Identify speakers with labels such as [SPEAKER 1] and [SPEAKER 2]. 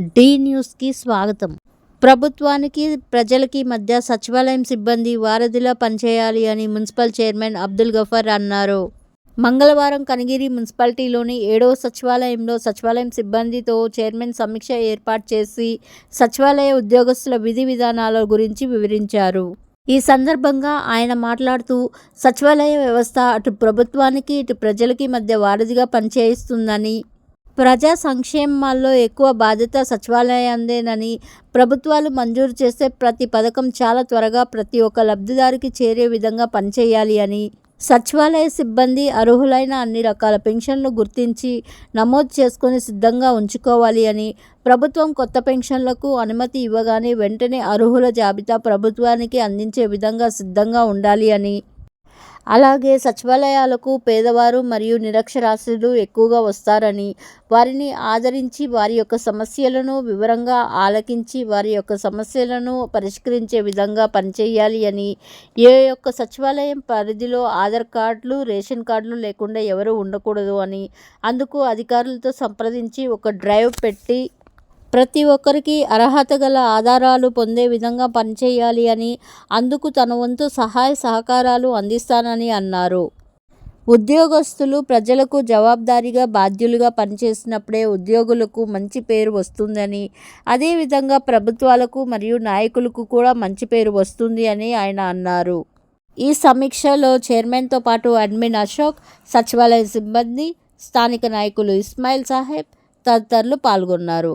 [SPEAKER 1] D న్యూస్కి స్వాగతం. ప్రభుత్వానికి ప్రజలకి మధ్య సచివాలయం సిబ్బంది వారధిలా పనిచేయాలి అని మున్సిపల్ చైర్మన్ అబ్దుల్ గఫర్ అన్నారు. మంగళవారం కనగిరి మున్సిపాలిటీలోని ఏడవ సచివాలయంలో సచివాలయం సిబ్బందితో చైర్మన్ సమీక్ష ఏర్పాటు చేసి సచివాలయ ఉద్యోగస్తుల విధి విధానాల గురించి వివరించారు. ఈ సందర్భంగా ఆయన మాట్లాడుతూ సచివాలయ వ్యవస్థ అటు ప్రభుత్వానికి ఇటు ప్రజలకి మధ్య వారధిగా పనిచేయిస్తుందని ప్రజా సంక్షేమాల్లో ఎక్కువ బాధ్యత సచివాలయందేనని ప్రభుత్వాలు మంజూరు చేసే ప్రతి పథకం చాలా త్వరగా ప్రతి ఒక్క లబ్ధిదారికి చేరే విధంగా పనిచేయాలి అని సచివాలయ సిబ్బంది అర్హులైన అన్ని రకాల పెన్షన్లు గుర్తించి నమోదు చేసుకొని సిద్ధంగా ఉంచుకోవాలి అని ప్రభుత్వం కొత్త పెన్షన్లకు అనుమతి ఇవ్వగానే వెంటనే అర్హుల జాబితా ప్రభుత్వానికి అందించే విధంగా సిద్ధంగా ఉండాలి అని అలాగే సచివాలయాలకు పేదవారు మరియు నిరక్షరాస్యులు ఎక్కువగా వస్తారని వారిని ఆదరించి వారి యొక్క సమస్యలను వివరంగా ఆలకించి వారి యొక్క సమస్యలను పరిష్కరించే విధంగా పనిచేయాలి అని ఏ యొక్క సచివాలయం పరిధిలో ఆధార్ కార్డులు రేషన్ కార్డులు లేకుండా ఎవరు ఉండకూడదు అని అందుకు అధికారులతో సంప్రదించి ఒక డ్రైవ్ పెట్టి ప్రతి ఒక్కరికి అర్హత గల ఆధారాలు పొందే విధంగా పనిచేయాలి అని అందుకు తన వంతు సహాయ సహకారాలు అందిస్తానని అన్నారు. ఉద్యోగస్తులు ప్రజలకు జవాబారిగా బాధ్యులుగా పనిచేసినప్పుడే ఉద్యోగులకు మంచి పేరు వస్తుందని అదేవిధంగా ప్రభుత్వాలకు మరియు నాయకులకు కూడా మంచి పేరు వస్తుంది అని ఆయన అన్నారు. ఈ సమీక్షలో చైర్మన్తో పాటు అడ్మిన్ అశోక్ సచివాలయ సిబ్బంది స్థానిక నాయకులు ఇస్మాయిల్ సాహెబ్ తదితరులు పాల్గొన్నారు.